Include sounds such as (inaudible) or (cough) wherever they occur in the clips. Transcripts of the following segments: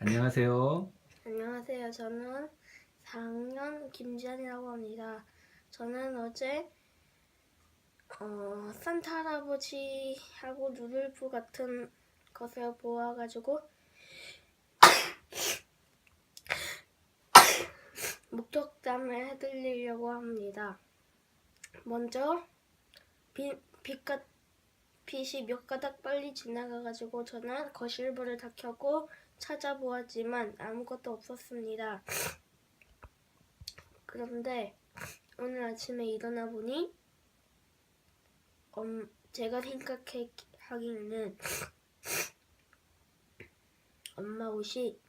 안녕하세요. 안녕하세요. 저는 4학년 김지한이라고 합니다. 저는 어제 어, 산타 할아버지하고 루돌프 같은 것을 보아가지고 (coughs) 목격담을 해드리려고 합니다. 먼저 빛, 빛가, 빛이 몇 가닥 빨리 지나가가지고 저는 거실불을 다 켜고 찾아보았지만 아무것도 없었습니다. 그런데 오늘 아침에 일어나 보니 엄, 제가 생각하기에는 엄마 옷이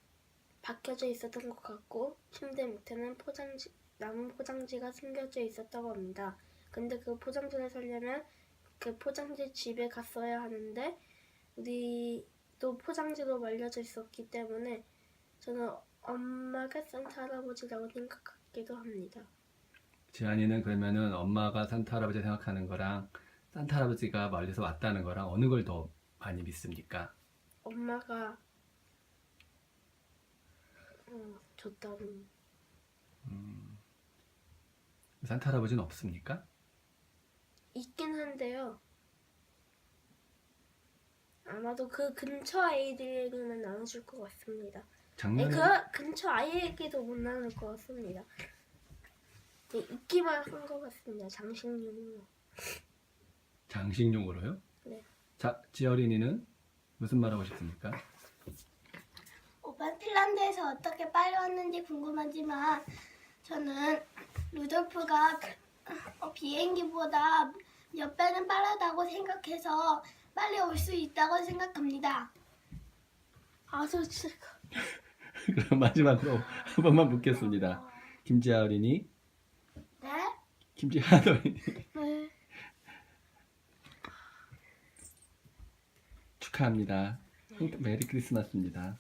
박혀져 있었던 것 같고 침대 밑에는 포장지 나무 포장지가 숨겨져 있었다고 합니다. 근데 그 포장지를 살려면 그 포장지 집에 갔어야 하는데 우리 또 포장지로 말려져 있었기 때문에 저는 엄마가 산타 할아버지라고 생각하기도 합니다. 지안이는 그러면은 엄마가 산타 할아버지 생각하는 거랑 산타 할아버지가 멀리서 왔다는 거랑 어느 걸 더 많이 믿습니까? 엄마가 어, 줬다는 산타 할아버지는 없습니까? 있긴 한데요. 아마도 그 근처 아이들에게는 나눠줄 것 같습니다. 네, 작년에 그 근처 아이에게도 못 나눌 것 같습니다. 네, 있기만 한 것 같습니다. 장식용으로. 장식용으로요? 네. 자, 지어린이는 무슨 말 하고 싶습니까? 오빠 핀란드에서 어떻게 빨리 왔는지 궁금하지만 저는 루돌프가 어, 비행기보다 몇 배는 빠르다고 생각해서 빨리 올 수 있다고 생각합니다. 아저 진짜 (laughs) 그럼 마지막으로 한 번만 묻겠습니다. 김지아린이, 네? 김지아린이 (laughs) 네. 축하합니다. 메리 크리스마스입니다.